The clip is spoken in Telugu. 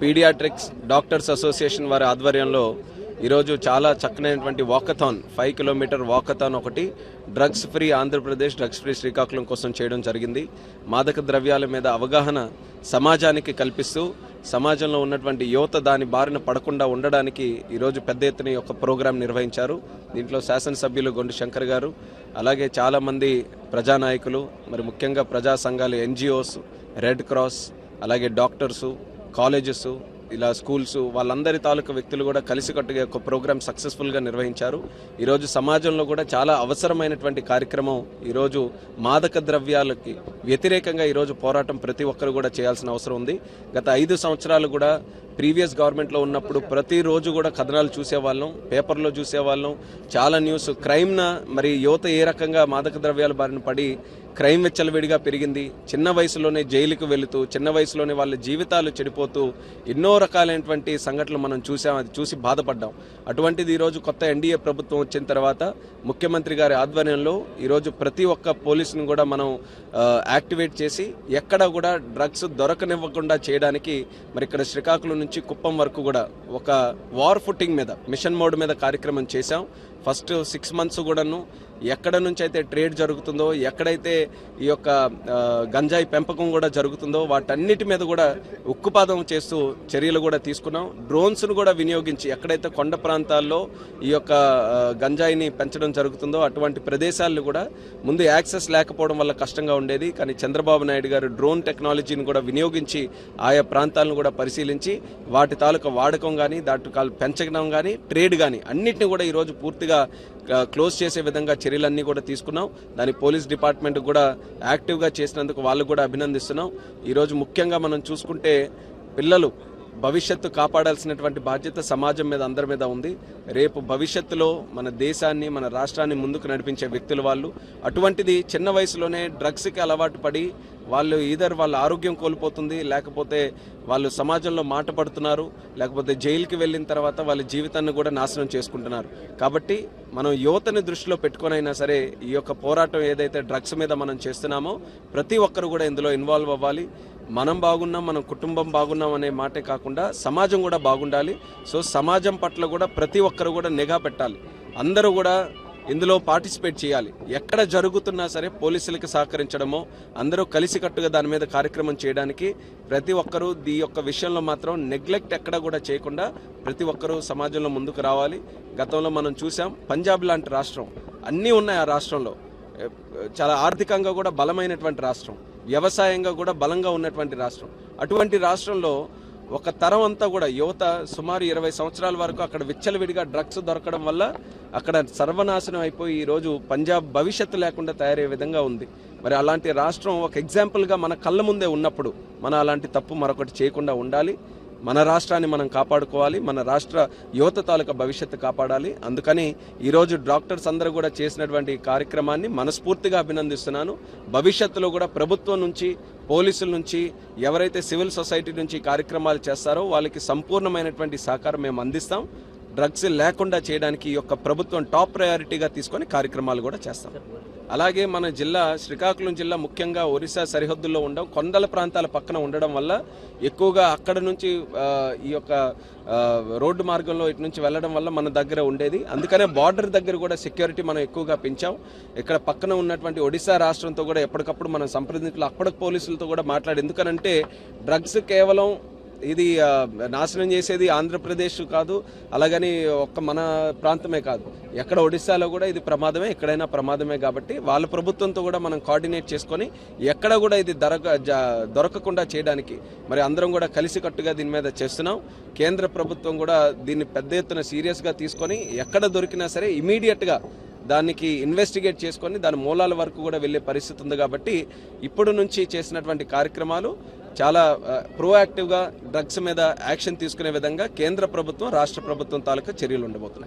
పీడియాట్రిక్స్ డాక్టర్స్ అసోసియేషన్ వారి ఆధ్వర్యంలో ఈరోజు చాలా చక్కనైనటువంటి వాకథాన్ ఫైవ్ కిలోమీటర్ వాకథాన్ ఒకటి drugs free Andhra Pradesh drugs free Srikakulam కోసం చేయడం జరిగింది. మాదక ద్రవ్యాల మీద అవగాహన సమాజానికి కల్పిస్తూ సమాజంలో ఉన్నటువంటి యువత దాని బారిన పడకుండా ఉండడానికి ఈరోజు పెద్ద ఎత్తున యొక్క ప్రోగ్రాం నిర్వహించారు. దీంట్లో శాసనసభ్యులు గొండు శంకర్ గారు అలాగే చాలామంది ప్రజానాయకులు మరి ముఖ్యంగా ప్రజా సంఘాలు ఎన్జిఓస్ రెడ్ క్రాస్ అలాగే డాక్టర్సు కాలేజెస్ ఇలా స్కూల్స్ వాళ్ళందరి తాలూకు వ్యక్తులు కూడా కలిసికట్టుగా ఒక ప్రోగ్రామ్ సక్సెస్ఫుల్గా నిర్వహించారు. ఈరోజు సమాజంలో కూడా చాలా అవసరమైనటువంటి కార్యక్రమం ఈరోజు మాదక ద్రవ్యాలకి వ్యతిరేకంగా ఈరోజు పోరాటం ప్రతి ఒక్కరు కూడా చేయాల్సిన అవసరం ఉంది. గత ఐదు సంవత్సరాలు కూడా ప్రీవియస్ గవర్నమెంట్లో ఉన్నప్పుడు ప్రతిరోజు కూడా కథనాలు చూసేవాళ్ళం పేపర్లో చూసేవాళ్ళం. చాలా న్యూస్. క్రైమ్న మరి యువత ఏ రకంగా మాదక ద్రవ్యాల బారిన పడి క్రైమ్ వెచ్చలవిడిగా పెరిగింది. చిన్న వయసులోనే జైలుకు వెళుతూ చిన్న వయసులోనే వాళ్ళ జీవితాలు చెడిపోతూ ఎన్నో రకాలైనటువంటి సంఘటనలు మనం చూసాం అది చూసి బాధపడ్డాం. అటువంటిది ఈరోజు కొత్త ఎన్డీఏ ప్రభుత్వం వచ్చిన తర్వాత ముఖ్యమంత్రి గారి ఆధ్వర్యంలో ఈరోజు ప్రతి ఒక్క పోలీసును కూడా మనం యాక్టివేట్ చేసి ఎక్కడ కూడా డ్రగ్స్ దొరకనివ్వకుండా చేయడానికి మరి ఇక్కడ శ్రీకాకుళం నుంచి కుప్పం వరకు కూడా ఒక వార్ ఫుట్టింగ్ మీద మిషన్ మోడ్ మీద కార్యక్రమం చేశాం. ఫస్ట్ సిక్స్ మంత్స్ కూడాను ఎక్కడ నుంచి అయితే ట్రేడ్ జరుగుతుందో ఎక్కడైతే ఈ యొక్క గంజాయి పెంపకం కూడా జరుగుతుందో వాటన్నిటి మీద కూడా ఉక్కుపాదం చేస్తూ చర్యలు కూడా తీసుకున్నాం. డ్రోన్స్ను కూడా వినియోగించి ఎక్కడైతే కొండ ప్రాంతాల్లో ఈ యొక్క గంజాయిని పెంచడం జరుగుతుందో అటువంటి ప్రదేశాలను కూడా ముందు యాక్సెస్ లేకపోవడం వల్ల కష్టంగా ఉండేది. కానీ చంద్రబాబు నాయుడు గారు డ్రోన్ టెక్నాలజీని కూడా వినియోగించి ఆయా ప్రాంతాలను కూడా పరిశీలించి వాటి తాలూకా వాడకం కానీ దాటి పెంచడం కానీ ట్రేడ్ కానీ అన్నిటిని కూడా ఈరోజు పూర్తిగా ఆ, క్లోజ్ చేసే విధంగా చర్యలన్నీ కూడా తీసుకున్నాం. దాని పోలీస్ డిపార్ట్మెంట్ కూడా యాక్టివ్గా చేసినందుకు వాళ్ళు కూడా అభినందిస్తున్నాం. ఈరోజు ముఖ్యంగా మనం చూసుకుంటే పిల్లలు భవిష్యత్తు కాపాడాల్సినటువంటి బాధ్యత సమాజం మీద అందరి మీద ఉంది. రేపు భవిష్యత్తులో మన దేశాన్ని మన రాష్ట్రాన్ని ముందుకు నడిపించే వ్యక్తులు వాళ్ళు. అటువంటిది చిన్న వయసులోనే డ్రగ్స్కి అలవాటు పడి వాళ్ళు ఈధర్ వాళ్ళ ఆరోగ్యం కోల్పోతుంది లేకపోతే వాళ్ళు సమాజంలో మాట పడుతున్నారు లేకపోతే జైలుకి వెళ్ళిన తర్వాత వాళ్ళ జీవితాన్ని కూడా నాశనం చేసుకుంటున్నారు. కాబట్టి మనం యువతని దృష్టిలో పెట్టుకొనైనా సరే ఈ యొక్క పోరాటం ఏదైతే డ్రగ్స్ మీద మనం చేస్తున్నామో ప్రతి ఒక్కరు కూడా ఇందులో ఇన్వాల్వ్ అవ్వాలి. మనం బాగున్నాం మన కుటుంబం బాగున్నాం అనే మాటే కాకుండా సమాజం కూడా బాగుండాలి. సో సమాజం పట్ల కూడా ప్రతి ఒక్కరు కూడా నిఘా పెట్టాలి. అందరూ కూడా ఇందులో పార్టిసిపేట్ చేయాలి. ఎక్కడ జరుగుతున్నా సరే పోలీసులకి సహకరించడమో అందరూ కలిసికట్టుగా దాని మీద కార్యక్రమం చేయడానికి ప్రతి ఒక్కరూ ఈ యొక్క విషయంలో మాత్రం నెగ్లెక్ట్ ఎక్కడ కూడా చేయకుండా ప్రతి ఒక్కరూ సమాజంలో ముందుకు రావాలి. గతంలో మనం చూసాం పంజాబ్ లాంటి రాష్ట్రం అన్నీ ఉన్నాయి ఆ రాష్ట్రంలో. చాలా ఆర్థికంగా కూడా బలమైనటువంటి రాష్ట్రం వ్యవసాయంగా కూడా బలంగా ఉన్నటువంటి రాష్ట్రం. అటువంటి రాష్ట్రంలో ఒక తరం అంతా కూడా యువత సుమారు ఇరవై సంవత్సరాల వరకు అక్కడ విచ్చలవిడిగా డ్రగ్స్ దొరకడం వల్ల అక్కడ సర్వనాశనం అయిపోయి ఈరోజు పంజాబ్ భవిష్యత్తు లేకుండా తయారయ్యే విధంగా ఉంది. మరి అలాంటి రాష్ట్రం ఒక ఎగ్జాంపుల్గా మన కళ్ళ ముందే ఉన్నప్పుడు మనం అలాంటి తప్పు మరొకటి చేయకుండా ఉండాలి. మన రాష్ట్రాన్ని మనం కాపాడుకోవాలి మన రాష్ట్ర యువత తాలూకా భవిష్యత్తు కాపాడాలి. అందుకని ఈరోజు డాక్టర్స్ అందరూ కూడా చేసినటువంటి కార్యక్రమాన్ని మనస్ఫూర్తిగా అభినందిస్తున్నాను. భవిష్యత్తులో కూడా ప్రభుత్వం నుంచి పోలీసుల నుంచి ఎవరైతే సివిల్ సొసైటీ నుంచి కార్యక్రమాలు చేస్తారో వాళ్ళకి సంపూర్ణమైనటువంటి సహకారం మేము అందిస్తాం. డ్రగ్స్ లేకుండా చేయడానికి ఈ యొక్క ప్రభుత్వం టాప్ ప్రయారిటీగా తీసుకొని కార్యక్రమాలు కూడా చేస్తాం. అలాగే మన జిల్లా శ్రీకాకుళం జిల్లా ముఖ్యంగా ఒరిస్సా సరిహద్దుల్లో ఉండడం కొండల ప్రాంతాల పక్కన ఉండడం వల్ల ఎక్కువగా అక్కడ నుంచి ఈ యొక్క రోడ్డు మార్గంలో ఇటు నుంచి వెళ్ళడం వల్ల మన దగ్గర ఉండేది. అందుకనే బార్డర్ దగ్గర కూడా సెక్యూరిటీ మనం ఎక్కువగా పెంచాం. ఇక్కడ పక్కన ఉన్నటువంటి ఒడిశా రాష్ట్రంతో కూడా ఎప్పటికప్పుడు మనం సంప్రదింపులు అప్పటికి పోలీసులతో కూడా మాట్లాడి ఎందుకనంటే డ్రగ్స్ కేవలం ఇది నాశనం చేసేది ఆంధ్రప్రదేశ్ కాదు అలాగని ఒక్క మన ప్రాంతమే కాదు. ఎక్కడ ఒడిశాలో కూడా ఇది ప్రమాదమే ఎక్కడైనా ప్రమాదమే కాబట్టి వాళ్ళ ప్రభుత్వంతో కూడా మనం కోఆర్డినేట్ చేసుకొని ఎక్కడ కూడా ఇది దొరక దొరకకుండా చేయడానికి మరి అందరం కూడా కలిసికట్టుగా దీని మీద చేస్తున్నాం. కేంద్ర ప్రభుత్వం కూడా దీన్ని పెద్ద ఎత్తున సీరియస్గా తీసుకొని ఎక్కడ దొరికినా సరే ఇమీడియట్గా దానికి ఇన్వెస్టిగేట్ చేసుకొని దాని మూలాల వరకు కూడా వెళ్ళే పరిస్థితి ఉంది కాబట్టి ఇప్పుడు నుంచి చేసినటువంటి కార్యక్రమాలు చాలా ప్రోయాక్టివ్గా డ్రగ్స్ మీద యాక్షన్ తీసుకునే విధంగా కేంద్ర ప్రభుత్వం రాష్ట్ర ప్రభుత్వం తాలూకా చర్యలు ఉండబోతున్నాయి.